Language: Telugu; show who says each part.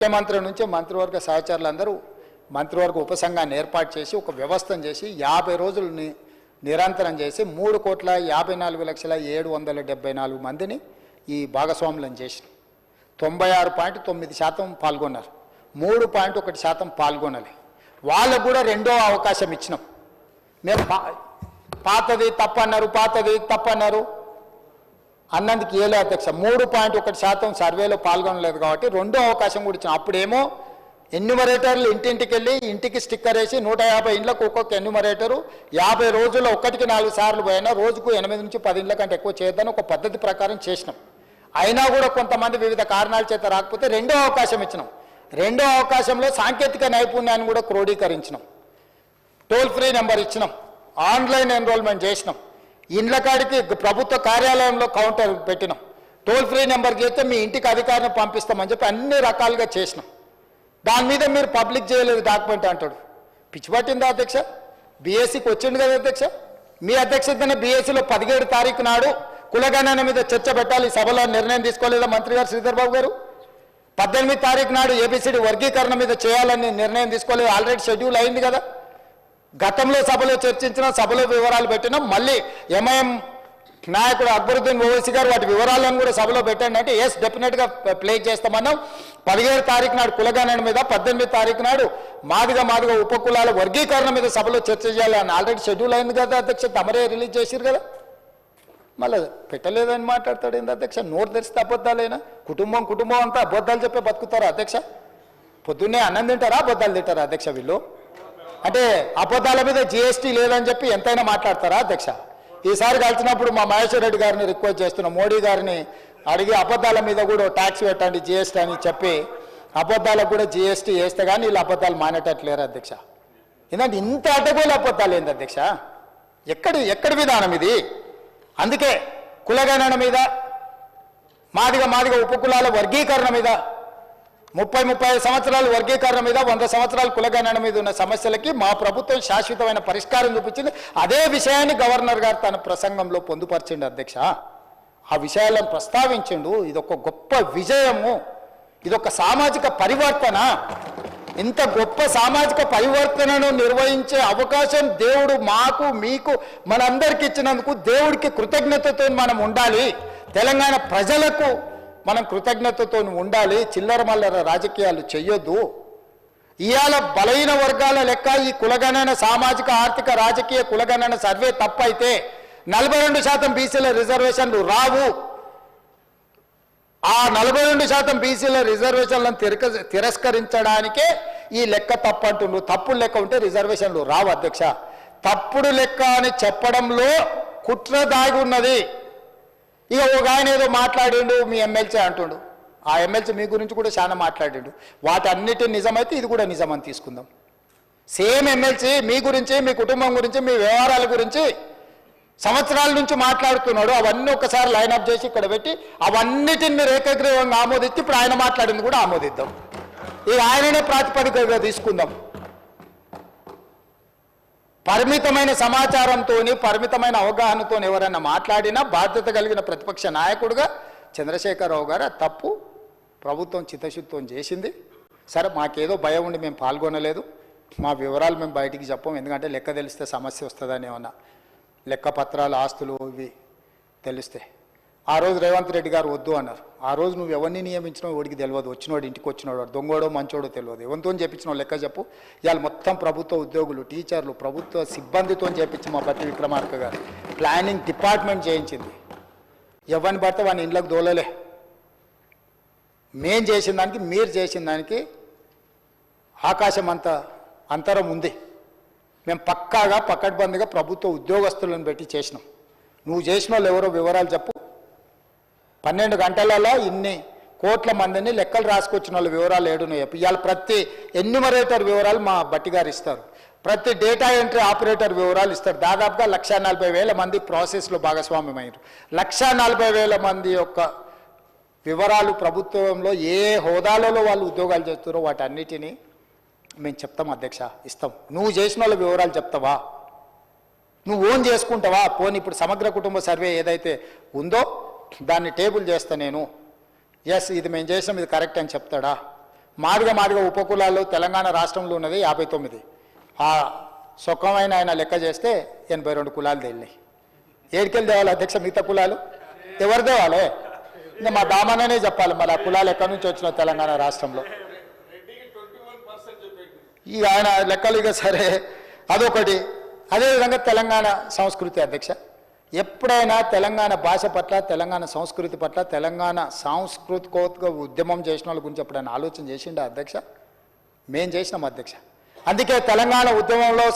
Speaker 1: ముఖ్యమంత్రి నుంచి మంత్రివర్గ సహచరులందరూ మంత్రివర్గ ఉపసంఘాన్ని ఏర్పాటు చేసి ఒక వ్యవస్థను చేసి యాభై రోజులు ని- నిరంతరం చేసి మూడు కోట్ల యాభై నాలుగు లక్షల ఏడు వందల డెబ్బై నాలుగు మందిని ఈ భాగస్వాములను చేసిన తొంభై ఆరు పాయింట్ తొమ్మిది శాతం పాల్గొన్నారు. మూడు పాయింట్ ఒకటి శాతం పాల్గొనాలి. వాళ్ళకు కూడా రెండో అవకాశం ఇచ్చినాం. మేము పాతది తప్పన్నారు పాతది తప్పన్నారు. అన్నందుకు ఏలే అధ్యక్ష మూడు పాయింట్ ఒకటి శాతం సర్వేలో పాల్గొనలేదు కాబట్టి రెండో అవకాశం కూడా ఇచ్చాం అప్పుడేమో ఎన్యుమరేటర్లు ఇంటింటికి వెళ్ళి ఇంటికి స్టిక్కర్ వేసి నూట యాభై ఇండ్లకు ఒక్కొక్క ఎన్యుమరేటరు యాభై రోజుల్లో ఒకటికి నాలుగు సార్లు పోయినా రోజుకు ఎనిమిది నుంచి పది ఇండ్ల కంటే ఎక్కువ చేయొద్దని ఒక పద్ధతి ప్రకారం చేసినాం. అయినా కూడా కొంతమంది వివిధ కారణాల చేత రాకపోతే రెండో అవకాశం ఇచ్చినాం. రెండో అవకాశంలో సాంకేతిక నైపుణ్యాన్ని కూడా క్రోడీకరించినాం. టోల్ ఫ్రీ నెంబర్ ఇచ్చినాం. ఆన్లైన్ ఎన్రోల్మెంట్ చేసినాం. ఇండ్ల కాడికి ప్రభుత్వ కార్యాలయంలో కౌంటర్ పెట్టినాం. టోల్ ఫ్రీ నెంబర్ చేస్తే మీ ఇంటికి అధికారిని పంపిస్తామని చెప్పి అన్ని రకాలుగా చేసినాం. దాని మీద మీరు పబ్లిక్ చేయలేదు డాక్యుమెంట్ అంటాడు. పిచ్చి పట్టిందా అధ్యక్ష? బీఎస్సీకి వచ్చింది కదా అధ్యక్ష? మీ అధ్యక్షతన బీఎస్సీలో పదిహేడు తారీఖు నాడు కులగణన మీద చర్చ పెట్టాలి. సభలో నిర్ణయం తీసుకోలేదా మంత్రి గారు శ్రీధర్బాబు గారు? పద్దెనిమిది తారీఖు నాడు ఏబిసిడి వర్గీకరణ మీద చేయాలని నిర్ణయం తీసుకోలేదు. ఆల్రెడీ షెడ్యూల్ అయింది కదా. గతంలో సభలో చర్చించిన సభలో వివరాలు పెట్టినాం మళ్ళీ ఎంఐఎం నాయకుడు అక్బరుద్దీన్ ఓవైసీ గారు వాటి వివరాలను కూడా సభలో పెట్టండి అంటే ఎస్ డెఫినెట్గా ప్లే చేస్తామన్నాం. పదిహేడు తారీఖు నాడు కులగణన మీద పద్దెనిమిది తారీఖు నాడు మాదిగా మాదిగా ఉపకులాల వర్గీకరణ మీద సభలో చర్చ చేయాలని ఆల్రెడీ షెడ్యూల్ అయింది కదా అధ్యక్ష తమరే రిలీజ్ చేసిరు కదా. మళ్ళీ పెట్టలేదని మాట్లాడతాడు ఏంది అధ్యక్ష? నోరు తెరిస్తే అబద్ధాలేనా? కుటుంబం కుటుంబం అంతా అబద్ధాలు చెప్పే బతుకుతారా అధ్యక్ష? పొద్దున్నే అన్నం తింటారా? అబద్ధాలు తింటారా అధ్యక్ష వీళ్ళు? అంటే అబద్ధాల మీద జిఎస్టీ లేదని చెప్పి ఎంతైనా మాట్లాడతారా అధ్యక్ష? ఈసారి కలిసినప్పుడు మా మహేశ్వర్ రెడ్డి గారిని రిక్వెస్ట్ చేస్తున్నాం మోడీ గారిని అడిగి అబద్ధాల మీద కూడా ట్యాక్స్ పెట్టండి జిఎస్టీ అని చెప్పి అబద్ధాలకు కూడా జిఎస్టీ వేస్తే కానీ వీళ్ళు అబద్ధాలు మానేటట్లేరు అధ్యక్ష? ఎందుకంటే ఇంత అడ్డగోలు అబద్ధాలు ఏంది అధ్యక్ష? ఎక్కడి ఎక్కడి విధానం ఇది? అందుకే కులగణన మీద మాదిగ మాదిగ ఉపకులాల వర్గీకరణ మీద ముప్పై ముప్పై సంవత్సరాలు వర్గీకరణ మీద వంద సంవత్సరాల కులగణన మీద ఉన్న సమస్యలకి మా ప్రభుత్వం శాశ్వతమైన పరిష్కారం చూపించింది. అదే విషయాన్ని గవర్నర్ గారు తన ప్రసంగంలో పొందుపరిచిండు అధ్యక్ష. ఆ విషయాలను ప్రస్తావించిండు. ఇదొక గొప్ప విజయము. ఇదొక సామాజిక పరివర్తన. ఇంత గొప్ప సామాజిక పరివర్తనను నిర్వహించే అవకాశం దేవుడు మాకు మీకు మనందరికి ఇచ్చినందుకు దేవుడికి కృతజ్ఞతతో మనం ఉండాలి. తెలంగాణ ప్రజలకు మనం కృతజ్ఞతతో ఉండాలి చిల్లర మల్లర రాజకీయాలు చెయ్యొద్దు. ఇవాళ బలహీన వర్గాల లెక్క ఈ కులగణన సామాజిక ఆర్థిక రాజకీయ కులగణన సర్వే తప్పైతే నలభై రెండు శాతం బీసీల రిజర్వేషన్లు రావు. ఆ నలభై రెండు శాతం బీసీల రిజర్వేషన్లను తిరక తిరస్కరించడానికే ఈ లెక్క తప్పు అంటుండ్రు తప్పుడు లెక్క ఉంటే రిజర్వేషన్లు రావు అధ్యక్ష. తప్పుడు లెక్క అని చెప్పడంలో కుట్ర దాగి ఉన్నది. ఇక ఒక ఆయన ఏదో మాట్లాడిండు మీ ఎమ్మెల్సీ అంటుండు. ఆ ఎమ్మెల్సీ మీ గురించి కూడా చాలా మాట్లాడిండు. వాటన్నిటి నిజమైతే ఇది కూడా నిజం అని తీసుకుందాం. సేమ్ ఎమ్మెల్సీ మీ గురించి మీ కుటుంబం గురించి మీ వ్యవహారాల గురించి సంవత్సరాల నుంచి మాట్లాడుతున్నాడు. అవన్నీ ఒకసారి లైన్ అప్ చేసి ఇక్కడ పెట్టి అవన్నిటిని మీరు ఏకగ్రీవంగా ఆమోదించి ఇప్పుడు ఆయన మాట్లాడింది కూడా ఆమోదిద్దాం. ఇక ఆయననే ప్రాతిపదికగా తీసుకుందాం. పరిమితమైన సమాచారంతో పరిమితమైన అవగాహనతో ఎవరైనా మాట్లాడినా బాధ్యత కలిగిన ప్రతిపక్ష నాయకుడుగా చంద్రశేఖరరావు గారు తప్పు ప్రభుత్వం చిత్తశుద్ధం చేసింది. సరే మాకేదో భయం ఉండి మేము పాల్గొనలేదు. మా వివరాలు మేము బయటికి చెప్పం. ఎందుకంటే లెక్క తెలిస్తే సమస్య వస్తుందని ఏమన్నా లెక్క పత్రాలు ఆస్తులు ఇవి తెలిస్తే. ఆ రోజు రేవంత్ రెడ్డి గారు వద్దు అన్నారు. ఆ రోజు నువ్వు ఎవరిని నియమించినావు వాడికి తెలియదు. వచ్చినోడు ఇంటికి వచ్చినోడు దొంగోడో మంచోడో తెలియదు. ఎవరితో చెప్పించినావు లెక్క చెప్పు. ఇవాళ మొత్తం ప్రభుత్వ ఉద్యోగులు టీచర్లు ప్రభుత్వ సిబ్బందితో చేపించి మా బట్టి విక్రమార్క గారు. ప్లానింగ్ డిపార్ట్మెంట్ చేయించింది. ఎవరిని పడితే వాడిని ఇండ్లకు దోలలే మేం చేసిన దానికి మీరు చేసిన దానికి ఆకాశం అంత అంతరం ఉంది. మేము పక్కాగా పక్కడ్బందిగా ప్రభుత్వ ఉద్యోగస్తులను పెట్టి చేసినాం. నువ్వు చేసిన వాళ్ళు ఎవరో వివరాలు చెప్పు. పన్నెండు గంటలలో ఇన్ని కోట్ల మందిని లెక్కలు రాసుకొచ్చిన వాళ్ళ వివరాలు ఏడున్నాయి. ఇవాళ ప్రతి ఎన్యుమరేటర్ వివరాలు మా బట్టి గారు ఇస్తారు. ప్రతి డేటా ఎంట్రీ ఆపరేటర్ వివరాలు ఇస్తారు. దాదాపుగా లక్ష నలభై వేల మంది ప్రాసెస్లో భాగస్వామ్యమయ్యారు. లక్ష నలభై వేల మంది యొక్క వివరాలు ప్రభుత్వంలో ఏ హోదాలలో వాళ్ళు ఉద్యోగాలు చేస్తారో వాటన్నిటినీ మేము చెప్తాం అధ్యక్ష ఇస్తాం. నువ్వు చేసిన వాళ్ళ వివరాలు చెప్తావా? నువ్వు ఓన్ చేసుకుంటావా? పోనీ ఇప్పుడు సమగ్ర కుటుంబ సర్వే ఏదైతే ఉందో దాన్ని టేబుల్ చేస్తా నేను. ఎస్ ఇది మేము చేసాం ఇది కరెక్ట్ అని చెప్తాడా? మాదిగా మాదిగ ఉపకులాలు తెలంగాణ రాష్ట్రంలో ఉన్నది యాభై తొమ్మిది. ఆ సుఖమైన ఆయన లెక్క చేస్తే ఎనభై రెండు కులాలు తేలినాయి. ఏడికెళ్ళి తేవాలి అధ్యక్ష మిగతా కులాలు? ఎవరు తేవాలి? ఇంకా మా దామననే చెప్పాలి మరి ఆ కులాలు ఎక్కడి నుంచి వచ్చిన తెలంగాణ రాష్ట్రంలో? ఈ ఆయన లెక్కలు ఇక సరే అదొకటి. అదేవిధంగా తెలంగాణ సంస్కృతి అధ్యక్ష. ఎప్పుడైనా తెలంగాణ భాష పట్ల తెలంగాణ సంస్కృతి పట్ల తెలంగాణ సాంస్కృతికోత్క ఉద్యమం చేసిన వాళ్ళ గురించి ఎప్పుడైనా ఆలోచన చేసిండే అధ్యక్ష? మేం చేసినాం అధ్యక్ష. అందుకే తెలంగాణ ఉద్యమంలో